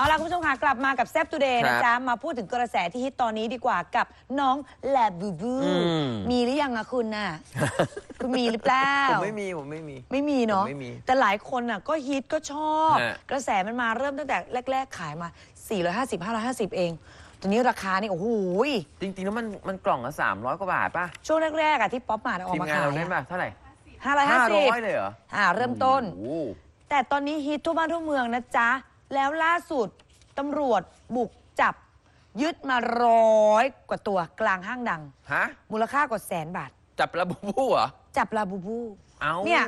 เอาล่ะคุณผู้ชมค่ะกลับมากับแซ p ตูเดย์ครันะบจ๊ะ มาพูดถึงกระแสที่ฮิตตอนนี้ดีกว่ากับน้องแลบูบู อืม มีหรือยังอะคุณน่ะ คุณมีหรือเปล่า ผมไม่มี ผมไม่มี ไม่มีเนาะผมไม่มีแต่หลายคนน่ะก็ฮิตก็ชอบ ฮะ กระแสมันมาเริ่มตั้งแต่แรก ๆ ขายมา 450 550 เอง ตอนนี้ราคานี่โอ้โหยจริงๆ แล้วมันมันกล่องละสามร้อยกว่าบาทป่ะ ช่วงแรกๆอะที่ป๊อปมาร์ทเอาออทีกมมางานขายเราเล่นป่ะ เท่าไหร่ห้าร้อยห้าสิบร้อยเลยเหรออ่าเริ่มต้น โอ้โห แต่ตอนนี้ฮิตทั่วบ้านทั่วเมืองนะจ๊ะ แล้วล่าสุดตำรวจบุกจับยึดมาร้อยกว่าตัวกลางห้างดัง ฮะ มูลค่ากว่าแสนบาท จับระบุบูเหรอ จับลาบูบู เอาเนี่ย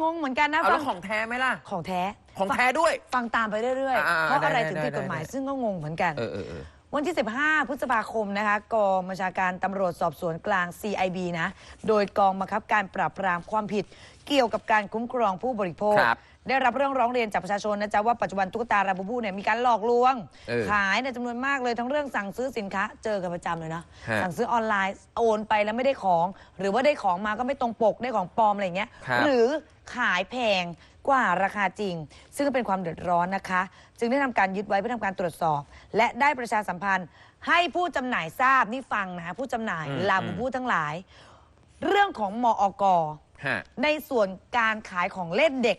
งงเหมือนกันนะเอาฟัแล้วของแท้ไหมล่ะ ของแท้ของแท้ด้วย ฟังตามไปเรื่อยๆอ่าๆเพราะอะไรได้ถึงได้ผิดกฎหมายได้ ซึ่งก็งงเหมือนกัน เออเออเออ วันที่ 15 พฤษภาคมนะคะกองบัญชาการตำรวจสอบสวนกลาง CIB นะโดยกองบังคับการปราบปรามความผิด เกี่ยวกับการคุ้มครองผู้บริโภค ครับได้รับเรื่องร้องเรียนจากประชาชนนะจ๊ะว่าปัจจุบันตุ๊กตาราบูบูเนี่ยมีการหลอกลวง เออขายในจำนวนมากเลยทั้งเรื่องสั่งซื้อสินค้า เจอกันประจำเลยนะฮะสั่งซื้อออนไลน์โอนไปแล้วไม่ได้ของ หรือว่าได้ของมาก็ไม่ตรงปกได้ของปลอมอะไรอย่างเงี้ยครับ หรือขายแพง กว่าราคาจริง ซึ่งเป็นความเดือดร้อนนะคะ จึงได้ทำการยึดไว้เพื่อทำการตรวจสอบ และได้ประชาสัมพันธ์ ให้ผู้จำหน่ายทราบนี่ฟังนะผู้จำหน่ายอืม ลาบูอืมบูทั้งหลาย เรื่องของมอกฮะ ในส่วนการขายของเล่นเด็ก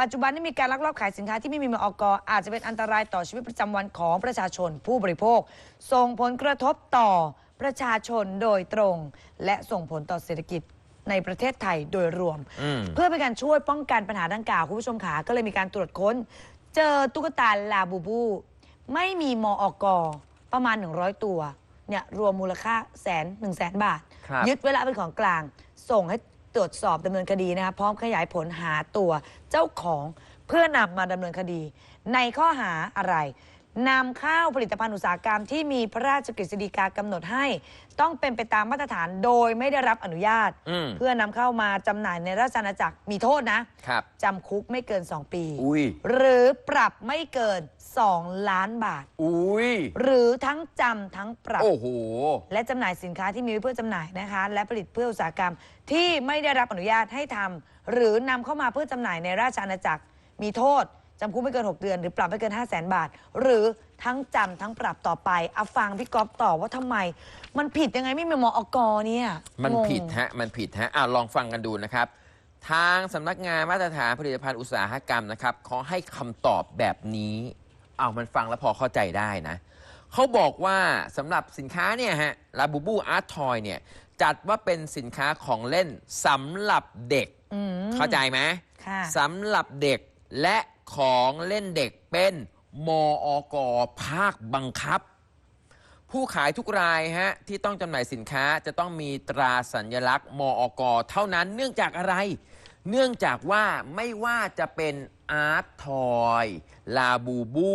ปัจจุบันนี้มีการลักลอบขายสินค้าที่ไม่มีมอกอาจจะเป็นอันตรายต่อชีวิตประจำวันของประชาชนผู้บริโภค ส่งผลกระทบต่อประชาชนโดยตรง และส่งผลต่อเศรษฐกิจ ในประเทศไทยโดยรวมอืมเพื่อเป็นการช่วยป้องกันปัญหาดังกล่าวคุณผู้ชมขาก็เลยมีการตรวจค้น เจอตุ๊กตาลาบูบู ไม่มีมอกประมาณ 100 ตัวเนี่ยรวมมูลค่าแสนหนึ่งแสนบาท ครับ ยึดไว้และเป็นของกลาง ส่งให้ตรวจสอบดำเนินคดีนะคะพร้อมขยายผลหาตัวเจ้าของเพื่อนำมาดำเนินคดี ในข้อหาอะไร นำเข้าผลิตภัณฑ์อุตสาหกรรมที่มีพระราชกฤษฎีกากำหนดให้ ต้องเป็นไปตามมาตรฐานโดยไม่ได้รับอนุญาต อืม เพื่อนำเข้ามาจำหน่ายในราชอาณาจักรมีโทษนะครับ จำคุกไม่เกิน 2 ปี อุ้ย หรือปรับไม่เกิน 2 ล้านบาท อุ้ย หรือทั้งจำทั้งปรับ โอ้โห และจำหน่ายสินค้าที่มีไว้เพื่อจำหน่ายนะคะ และผลิตเพื่ออุตสาหกรรมที่ไม่ได้รับอนุญาตให้ทำหรือนำเข้ามาเพื่อจำหน่ายในราชอาณาจักรมีโทษ จำคุกไม่เกิน 6 เดือน หรือปรับไม่เกิน 5 0 0แสนบาท หรือทั้งจำทั้งปรับต่อไปเอาฟังพี่ก๊อฟต่อว่าทำไม มันผิดยังไงไม่มีมอกเนี่ยมันงง ผิดฮะ มันผิดฮะอะลองฟังกันดูนะครับ ทางสำนักงานมาตรฐานผลิตภัณฑ์อุตสาหกรรมนะครับเขาให้คำตอบแบบนี้อ้าวมันฟังแล้วพอเข้าใจได้นะ เขาบอกว่าสำหรับสินค้าเนี่ยฮะลาบูบูอาร์ตทอยเนี่ย จัดว่าเป็นสินค้าของเล่นสำหรับเด็ก อืมเข้าใจไหม ค่ะ สำหรับเด็กและ ของเล่นเด็กเป็นมอกภาคบังคับ ผู้ขายทุกรายฮะที่ต้องจำหน่ายสินค้าจะต้องมีตราสัญลักษณ์มอกเท่านั้นเนื่องจากอะไร เนื่องจากว่าไม่ว่าจะเป็นอาร์ตทอย ลาบูบู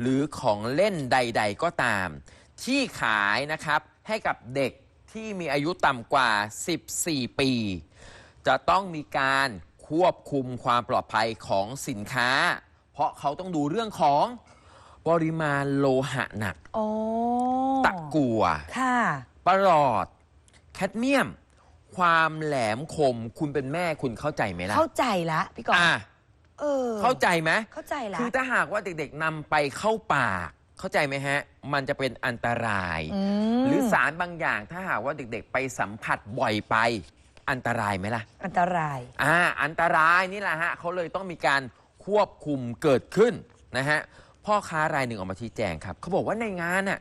หรือของเล่นใด ๆ ก็ตาม ที่ขายนะครับให้กับเด็กที่มีอายุต่ำกว่า 14 ปี จะต้องมีการ ควบคุมความปลอดภัยของสินค้า เพราะเขาต้องดูเรื่องของปริมาณโลหะหนัก โอ้ตะกัวค่ะ ประหลอด แคดเมียม ความแหลมคม คุณเป็นแม่คุณเข้าใจไหมล่ะเข้าใจละพี่ก๊อฟอะเออ เข้าใจไหมเข้าใจละคือถ้าหากว่าเด็กๆนำไปเข้าปาก เข้าใจไหมฮะ มันจะเป็นอันตรายมหรือสารบางอย่างถ้าหากว่าเด็กๆ ไปสัมผัสบ่อยไป อันตรายไหมล่ะ อันตราย อ่า อันตรายนี่แหละฮะเขาเลยต้องมีการควบคุมเกิดขึ้นนะฮะ พ่อค้ารายหนึ่งออกมาชี้แจงครับ เขาบอกว่าในงานน่ะ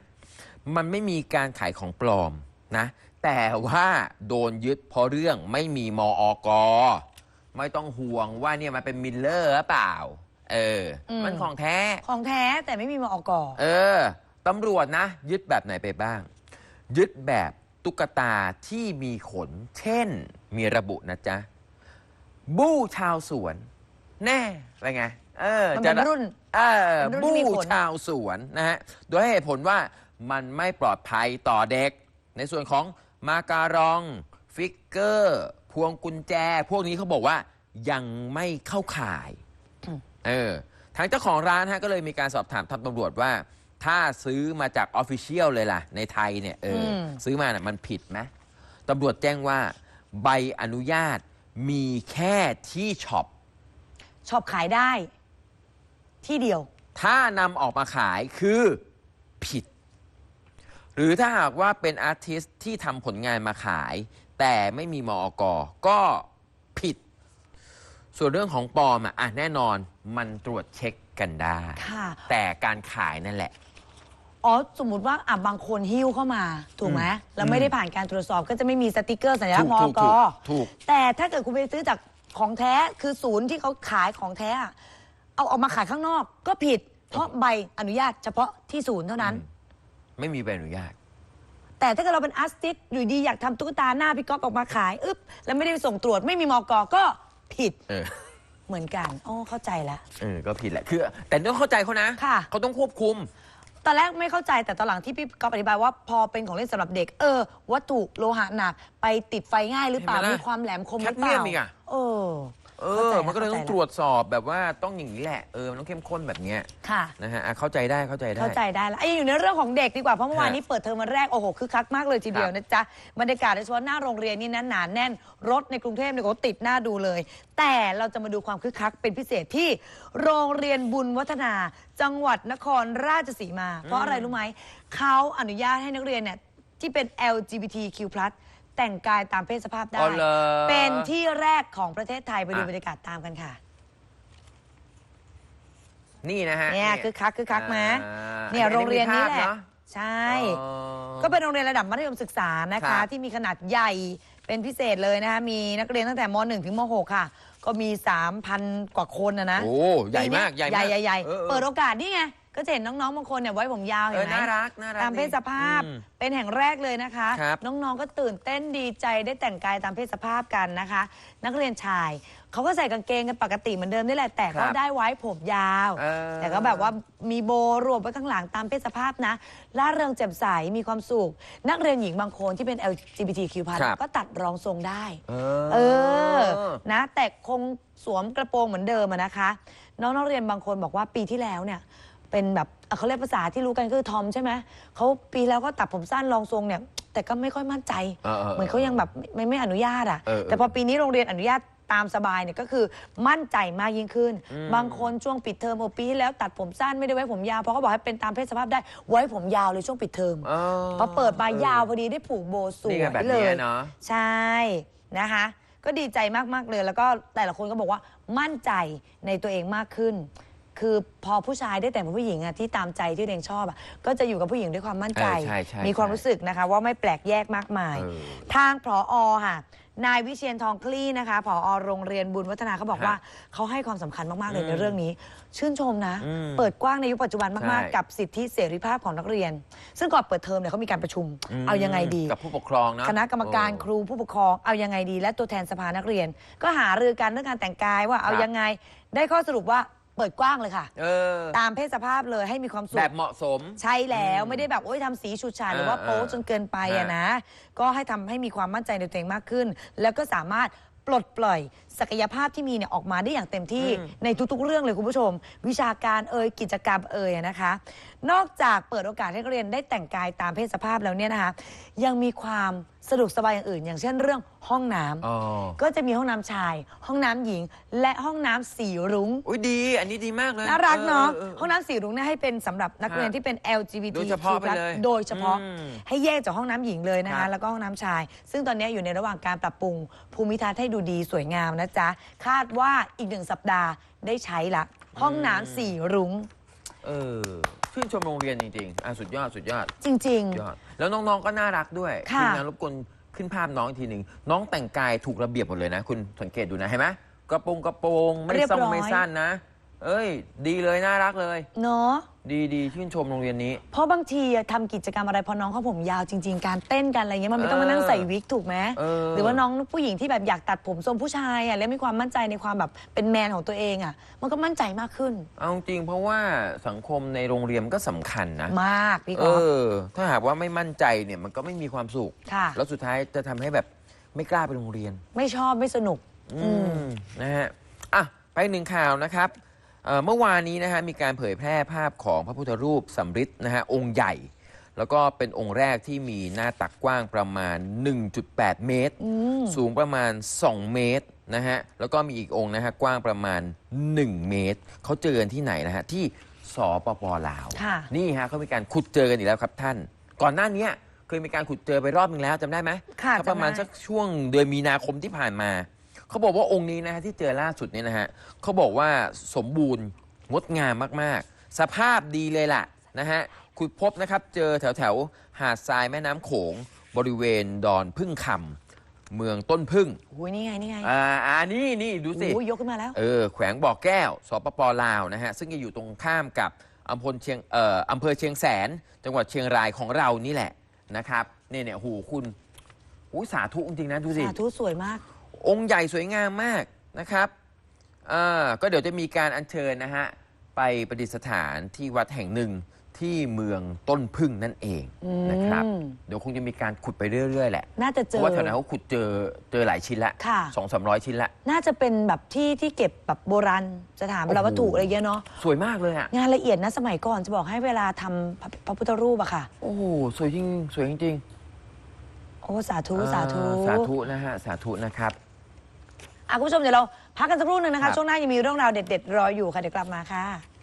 มันไม่มีการขายของปลอมนะ แต่ว่าโดนยึดเพราะเรื่องไม่มีมอกไม่ต้องห่วงว่าเนี่ยมันเป็นมิลเลอร์หรือเปล่า เอออมมันของแท้ ของแท้แต่ไม่มีมอก เออ ตำรวจนะ ยึดแบบไหนไปบ้าง ยึดแบบ ตุ๊กตาที่มีขน เช่น มีระบุนะจ๊ะ บู้ชาวสวน แน่ไปไง เออมันเป็นจะรุ่นเออเป็นรุ่นที่บู้มีขน ชาวสวนนะฮะ โดยให้เหตุผลว่ามันไม่ปลอดภัยต่อเด็ก ในส่วนของมาการอง ฟิกเกอร์ พวงกุญแจ พวกนี้เขาบอกว่ายังไม่เข้าข่าย เออทางเจ้าของร้านฮะก็เลยมีการสอบถามทางตำรวจว่า ถ้าซื้อมาจากออฟฟิเชียลเลยล่ะ ในไทยเนี่ยเอออม ซื้อมาน่ะมันผิดไหมตำรวจแจ้งว่าใบอนุญาตมีแค่ที่ช็อปช็อปขายได้ ที่เดียว ถ้านำออกมาขายคือผิด หรือถ้าหากว่าเป็นอาร์ติสที่ทำผลงานมาขาย แต่ไม่มีมอกก็ผิด ส่วนเรื่องของปลอมอะอะแน่นอนมันตรวจเช็คกันได้ ค่ะ แต่การขายนั่นแหละ อ๋อ สมมติว่าอะบางคนหิ้วเข้ามา ถูกไหมแล้วไม่ได้ผ่านการตรวจสอบก็จะไม่มีสติกเกอร์สัญลักษณ์มถูอกกถูกถูก แต่ถ้าเกิดคุณไปซื้อจากของแท้คือศูนย์ที่เขาขายของแท้อะเอาออกมาขายข้างนอก ก็ผิด เพราะใบอนุญาตเฉพาะที่ศูนย์เท่านั้น ไม่มีใบอนุญาต แต่ถ้าเกิดเราเป็นอาร์ติสต์อยู่ดีอยากทำตุ๊กตาหน้าพี่ก๊อฟออกมาขายอึ๊บแล้วไม่ได้ไปส่งตรวจไม่มีมอกก็ ผิดเออ เหมือนกันอ๋อเข้าใจแล้ว เออ ก็ผิดแหละ คือ แต่ต้องเข้าใจเขานะค่ะ เขาต้องควบคุม ตอนแรกไม่เข้าใจแต่ตอนหลังที่พี่ก๊อฟอธิบายว่าพอเป็นของเล่นสำหรับเด็ก เออ วัตถุโลหะหนักไปติดไฟง่ายหรือเปล่าเห็นไหมล่ะมีความแหลมคมหรือเปแคดเมีล่ายมอีกอะ เออ ต้องข้าใจตรวจสอบแบบว่าต้องอย่างนี้แหละเออมันต้องเข้มข้นแบบเนี้ยค่ะ นะฮะอะเข้าใจได้เข้าใจได้ เข้าใจได้แล้วไอ้ยังอยู่ในเรื่องของเด็กดีกว่า เพราะเมื่อวานฮะนี้เปิดเทอมวันแรก โอ้โหคึกคักมากเลยทีเดียวครับนะจ๊ะ บรรยากาศโดยเฉพาะหน้าโรงเรียนนี่นะหนาแน่น รถในกรุงเทพเนี่ยก็ติดหน้าดูเลย แต่เราจะมาดูความคึกคักเป็นพิเศษที่โรงเรียนบุญวัฒนา จังหวัดนครราชสีมา เพราะอะไรรู้ไหมเขาอนุญาตให้นักเรียนเนี่ยที่เป็น LGBTQ+ แต่งกายตามเพศสภาพได้ อ๋อเหรอ เป็นที่แรกของประเทศไทยไปดูอะบรรยากาศตามกันค่ะ นี่นะฮะเนี่ยคึกคักคึกคักไหมอ่าเนี่ยอัโรงเรียนนี้แหละมีภาพเอใช่ อ๋อ ก็เป็นโรงเรียนระดับมัธยมศึกษานะครัคะ บที่มีขนาดใหญ่เป็นพิเศษเลยนะคะมีนักเรียนตั้งแต่ม .1 ถึงม .6 ค่ะ ก็มี 3,000 กว่าคนนะนะโอ้ใหญ่มากใหญ่ใหญ่มากใหญ่ใหญ่ออออ เปิดโอกาสนี่ไง ก็จะเห็นน้องๆบางคนเนี่ยไว้ผมยาวเอเห็อนไหมน่ารักน่ารักตามเพศสภาพ อืม เป็นแห่งแรกเลยนะคะ ครับน้องๆ ก็ตื่นเต้นดีใจได้แต่งกายตามเพศสภาพกันนะคะ นักเรียนชาย เขาก็ใส่กางเกงกันปกติเหมือนเดิมนี่แหละ แต่ก็ได้ไว้ผมยาว เออแต่ก็แบบว่ามีโบรวมไว้ข้างหลังตามเพศสภาพนะ ล่าเริงแจ่มใส มีความสุข นักเรียนหญิงบางคนที่เป็น LGBTQ+ ครับ ก็ตัดรองทรงได้ เอเอออนะ แต่คงสวมกระโปรงเหมือนเดิมอะนะคะ น้องนักเรียนบางคนบอกว่าปีที่แล้วเนี่ย เป็นแบบเอ่อเขาเรียกภาษาที่รู้กันคือทอมใช่ไหมเขาปีแล้วก็ตัดผมสั้นรองทรงเนี่ย แต่ก็ไม่ค่อยมั่นใจ เออเออเหมือนเขายังแบบไม่ไม่อนุญาตอะ เออเออแต่พอปีนี้โรงเรียนอนุญาตตามสบายเนี่ยก็คือมั่นใจมากยิ่งขึ้น อืม บางคนช่วงปิดเทอมโอปีที่แล้วตัดผมสั้นไม่ได้ไว้ผมยาวเพราะเขาบอกให้เป็นตามเพศสภาพได้ไว้ผมยาวเลยช่วงปิดเทอมเออพอเปิดมายาวพอดีได้ผูกโบสวนี่ยไงแบบเลนี้ย เนาะ ใช่นะคะ ก็ดีใจมาก ๆ เลยแล้วก็แต่ละคนก็บอกว่ามั่นใจในตัวเองมากขึ้น คือพอผู้ชายได้แต่งเป็นผู้หญิงอะที่ตามใจที่ตัวเองชอบอะก็จะอยู่กับผู้หญิงด้วยความมั่นใจ เออใช่ใช่มีความใช่รู้สึกนะคะ ว่าไม่แปลกแยกมากมาย เออทางผอค่ะ นายวิเชียนทองคลี่นะคะผอโรงเรียนบุญวัฒนาเขาบอกฮะว่า เขาให้ความสำคัญมาก ๆ เลยอืมในเรื่องนี้ ชื่นชมนะ อืมเปิดกว้างในยุคปัจจุบันมาก ใช่ ๆ กับสิทธิเสรีภาพของนักเรียน ซึ่งก่อนเปิดเทอมเนี่ยเขามีการประชุม มเอายังไงดี กับผู้ปกครองเนาะคณะกรรมการโอ้ครูผู้ปกครองเอายังไงดี และตัวแทนสภานักเรียน ก็หารือกันเรื่องการแต่งกายว่าเอาครับยังไงได้ข้อสรุปว่า เปิดกว้างเลยค่ะ เออ ตามเพศสภาพเลยให้มีความสุข แบบเหมาะสม ใช่แล้วอืมไม่ได้แบบโอ้ยทำสีฉูดฉาดหรือว่าเออโป๊จนเกินไปอะฮะนะ ก็ให้ทำให้มีความมั่นใจในตัวเองมากขึ้น แล้วก็สามารถปลดปล่อย ศักยภาพที่มีเนี่ยออกมาได้อย่างเต็มที่อืมในทุก ๆ เรื่องเลยคุณผู้ชม วิชาการเอ่ยกิจกรรมเอ่ยอะนะคะ นอกจากเปิดโอกาสให้นักเรียนได้แต่งกายตามเพศสภาพแล้วเนี่ยนะคะ ยังมีความสะดวกสบายอย่างอื่น อย่างเช่นเรื่องห้องน้ำอ๋อ ก็จะมีห้องน้ำชาย ห้องน้ำหญิง และห้องน้ำสีรุ้ง อุ้ยดี อันนี้ดีมากเลยน่ารักเนาะออออห้องน้ำสีรุ้งเนี่ยให้เป็นสำหรับนักเรียนฮะที่เป็น LGBT โดยเฉพาะไปเลยโดยเฉพาะ อืมให้แยกจากห้องน้ำหญิงเลยนะครัคะ บ แล้วก็ห้องน้ำชาย ซึ่งตอนนี้อยู่ในระหว่างการปรับปรุงภูมิทัศน์ให้ดูดีสวยงามนะจ๊ะ คาดว่าอีกหนึ่งสัปดาห์ได้ใช้ละ ห้องน้ำสีรุ้งเออชื่นชมโรงเรียนจริงๆอะสุดยอดสุดยอดจริง ยอด แล้วน้องๆก็น่ารักด้วยค่ะทีมงานรบกวนขึ้นภาพน้องอีกทีหนึ่งน้องแต่งกายถูกระเบียบหมดเลยนะ คุณสังเกตดูนะเห็นไหมกระโปรงกระโปรงไม่เรียบสั้นร้อยไม่สั้นนะ เอ้ย ดีเลยน่ารักเลย ๆ เนาะ ดีดีชื่นชมโรงเรียนนี้ เพราะบางทีอะทำกิจกรรมอะไรพอน้องเขาผมยาวจริง ๆ การเต้นกันอะไรเงี้ยมันไม่ต้องมานั่งใส่วิกถูกไหมเออ หรือว่าน้องผู้หญิงที่แบบอยากตัดผมทรงผู้ชายอะแล้วมีความมั่นใจในความแบบเป็นแมนของตัวเองอะมันก็มั่นใจมากขึ้นเอาจริงเพราะว่าสังคมในโรงเรียนมันก็สำคัญนะ มากพี่กเออล์ฟอ ถ้าหากว่าไม่มั่นใจเนี่ยมันก็ไม่มีความสุข ค่ะ แล้วสุดท้ายจะทำให้แบบไม่กล้าไปโรงเรียน ไม่ชอบไม่สนุก อืมนะฮะ อะ ไปหนึ่งข่าวนะครับ เอ่อเมื่อวานนี้นะฮะมีการเผยแพร่ภาพของพระพุทธรูปสำริดนะฮะองค์ใหญ่ แล้วก็เป็นองค์แรกที่มีหน้าตักกว้างประมาณ 1.8 เมตรอืมสูงประมาณ 2 เมตรนะฮะแล้วก็มีอีกองค์นะฮะกว้างประมาณ 1 เมตร เขาเจอกันที่ไหนนะฮะที่สปปลาวค่ะนี่ฮะเขามีการขุดเจอกันอีกแล้วครับท่าน ก่อนหน้านี้เคยมีการขุดเจอไปรอบนึงแล้วจำได้ไหมค่ะก็ประมาณจำได้สักช่วงเดือนมีนาคมที่ผ่านมา เขาบอกว่าองค์นี้นะฮะที่เจอล่าสุดเนี่ยนะฮะเขาบอกว่าสมบูรณ์งดงามมากๆ สภาพดีเลยล่ะนะฮะขุดพบนะครับเจอแถวแถวๆหาดทรายแม่น้ำโขงบริเวณดอนพึ่งคำเมืองต้นพึ่งอุ้ยนี่ไง นี่ไงอ่าอ่านี่นี่ดูสิอุ้ยยกขึ้นมาแล้ว เออแขวงบ่อแก้วสปปลาวนะฮะซึ่งจะอยู่ตรงข้ามกับอำเภอเชียงเอ่ออำเภอเชียงแสน จังหวัดเชียงรายของเรานี่แหละนะครับเนี่ยเนี่ยหูคุณหูสาธุจริงๆนะดูสิ สาธุสวยมาก องค์ใหญ่สวยงามมากนะครับอ่าก็เดี๋ยวจะมีการอัญเชิญนะฮะไปประดิษฐานที่วัดแห่งหนึ่งที่เมืองต้นพึ่งนั่นเองนะครับอืมเดี๋ยวคงจะมีการขุดไปเรื่อยๆแหละน่าจะเพเจอราะว่าแถวนั้นเขาขุดเจอเจอหลายชิ้นละค่ะสองสามร้อยชิ้นละ น่าจะเป็นแบบที่ที่เก็บแบบโบราณสถานโบราณวัตถุโอ้โหอะไรเงี้ยเนาะสวยมากเลยอะงานละเอียดนะสมัยก่อนจะบอกให้เวลาทำพระพระพุทธรูปอะค่ะ โอ้โหสวยจริงสวยจริงโอ้สาธุๆสาธุอ่สาธุนะฮะสาธุนะครับ อะคุณผู้ชมเดี๋ยวเราพักกันสักครู่หนึ่งนะครัคะบ ช่วงหน้ายังมีเรื่องราวเด็ดๆรออยู่ค่ะเดี๋ยวกลับมาค่ะ